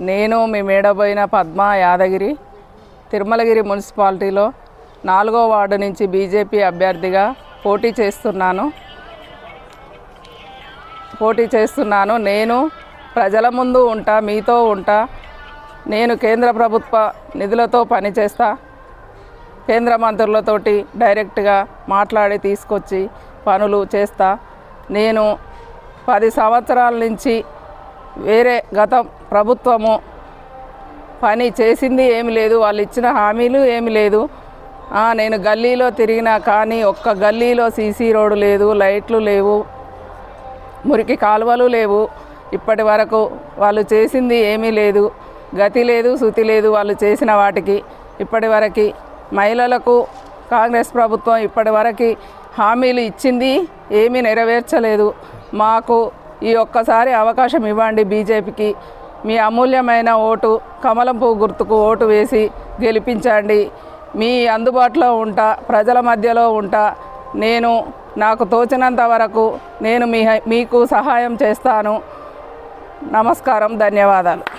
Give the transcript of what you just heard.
నేను మీ మేడబోయిన పద్మ యాదగిరి తిరుమలగిరి మున్సిపాలిటీలో నాలుగో వార్డు నుంచి బీజేపీ అభ్యర్థిగా పోటీ చేస్తున్నాను. పోటీ చేస్తున్నాను. నేను ప్రజల ముందు ఉంటా మీతో ఉంటా. నేను కేంద్ర ప్రభుత్వ నిధులతో పనిచేస్తా కేంద్ర మంత్రులతోటి డైరెక్ట్గా మాట్లాడి తీసుకొచ్చి పనులు చేస్తా. నేను పది సంవత్సరాల నుంచి వేరే గత ప్రభుత్వము పని చేసింది ఏమి లేదు వాళ్ళు ఇచ్చిన హామీలు ఏమి లేదు. నేను గల్లీలో తిరిగినా కానీ ఒక్క గల్లీలో సీసీ రోడ్డు లేదు లైట్లు లేవు మురికి కాలువలు లేవు. ఇప్పటి వరకు వాళ్ళు చేసింది ఏమీ లేదు. గతి లేదు శృతి లేదు వాళ్ళు చేసిన వాటికి. ఇప్పటి వరకు మహిళలకు కాంగ్రెస్ ప్రభుత్వం ఇప్పటి వరకు హామీలు ఇచ్చింది ఏమీ నెరవేర్చలేదు. మాకు ఈ ఒక్కసారి అవకాశం ఇవ్వండి బీజేపీకి. మీ అమూల్యమైన ఓటు కమలం పువ్వు గుర్తుకు ఓటు వేసి గెలిపించండి. మీ అందుబాటులో ఉంటా ప్రజల మధ్యలో ఉంటా. నేను నాకు తోచినంత వరకు నేను మీ మీకు సహాయం చేస్తాను. నమస్కారం ధన్యవాదాలు.